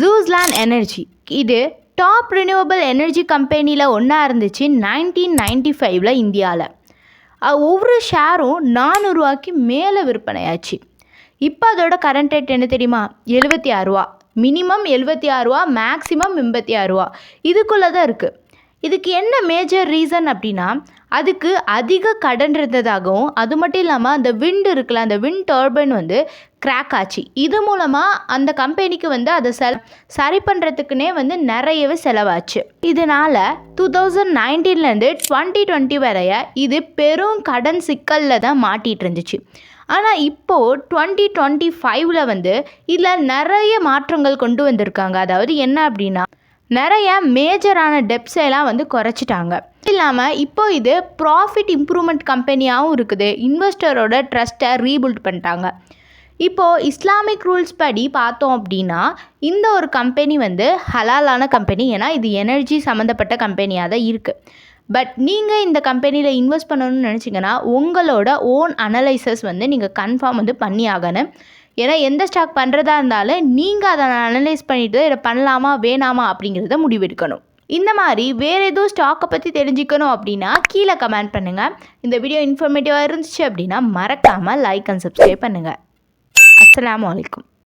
ஜூஸ்லாண்ட் energy இது top renewable energy கம்பெனியில் ஒன்றா இருந்துச்சு நைன்டீன் நைன்டி ஃபைவ்ல இந்தியாவில் ஒவ்வொரு ஷேரும் நானூறுரூவாய்க்கு மேலே விற்பனையாச்சு. இப்போ அதோட கரண்ட் ரேட் என்ன தெரியுமா? எழுபத்தி ஆறுரூவா மினிமம் எழுபத்தி ஆறுரூவா மேக்ஸிமம் எண்பத்தி ஆறுரூவா இதுக்குள்ளே தான் இருக்குது இதுக்கு என்ன மேஜர் ரீசன் அப்படின்னா அதுக்கு அதிக கடன் இருந்ததாகவும் அது மட்டும் இல்லாமல் அந்த விண்ட் இருக்குல்ல அந்த விண்ட் டர்பைன் வந்து கிராக் ஆச்சு. இது மூலமாக அந்த கம்பெனிக்கு வந்து அதை செல் சரி பண்ணுறதுக்குனே வந்து நிறையவே செலவாச்சு. இதனால் டூ தௌசண்ட் நைன்டீன்லேருந்து டுவெண்ட்டி டுவெண்ட்டி வரைய இது பெரும் கடன் சிக்கலில் தான் மாட்டிகிட்டு இருந்துச்சு. ஆனால் இப்போது டுவெண்ட்டி டுவெண்ட்டி ஃபைவ்ல வந்து இதில் நிறைய மாற்றங்கள் கொண்டு வந்திருக்காங்க. அதாவது என்ன அப்படின்னா நிறைய மேஜரான டெப்ஸெல்லாம் வந்து குறைச்சிட்டாங்க. இல்லாமல் இப்போ இது ப்ராஃபிட் இம்ப்ரூவ்மெண்ட் கம்பெனியாகவும் இருக்குது. இன்வெஸ்டரோட ட்ரஸ்ட்டை ரீபில்ட் பண்ணிட்டாங்க. இப்போது இஸ்லாமிக் ரூல்ஸ் படி பார்த்தோம் அப்படின்னா இந்த ஒரு கம்பெனி வந்து ஹலாலான கம்பெனி ஏன்னா இது எனர்ஜி சம்மந்தப்பட்ட கம்பெனியாக தான் இருக்குது பட் நீங்கள் இந்த கம்பெனியில் இன்வெஸ்ட் பண்ணணும்னு நினச்சிங்கன்னா உங்களோட ஓன் அனலைசஸ் வந்து நீங்கள் கன்ஃபார்ம் வந்து பண்ணி ஆகணும் ஏன்னா எந்த ஸ்டாக் பண்ணுறதா இருந்தாலும் நீங்கள் அதை அனலைஸ் பண்ணிவிட்டு இதை பண்ணலாமா வேணாமா அப்படிங்கிறத முடிவெடுக்கணும். இந்த மாதிரி வேறு எதுவும் ஸ்டாக்கை பற்றி தெரிஞ்சுக்கணும் அப்படின்னா கீழே கமெண்ட் பண்ணுங்கள் இந்த வீடியோ இன்ஃபர்மேட்டிவாக இருந்துச்சு அப்படின்னா மறக்காமல் லைக் அண்ட் சப்ஸ்கிரைப் பண்ணுங்கள் அஸ்லாம் வலைக்கம்